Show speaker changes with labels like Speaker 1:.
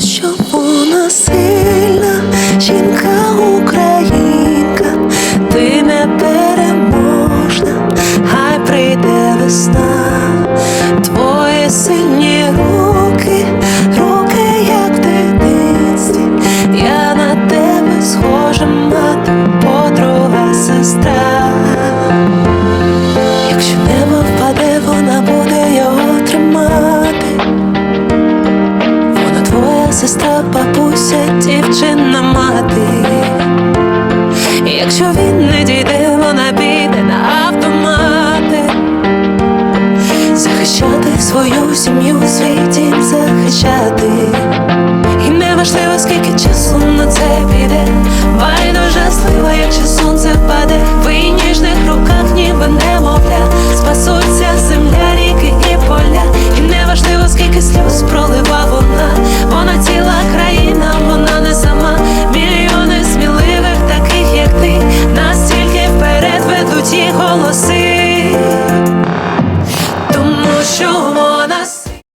Speaker 1: що вона сильна, жінка українка, ти не переможна, хай прийде весна, твої сильні руки, руки, як в дитинстві, я на тебе схожа мати, подруга, сестра. Сестра, бабуся, дівчина мати. Якщо він не дійде, вона піде на автомати. Захищати свою сім'ю, свій дім захищати.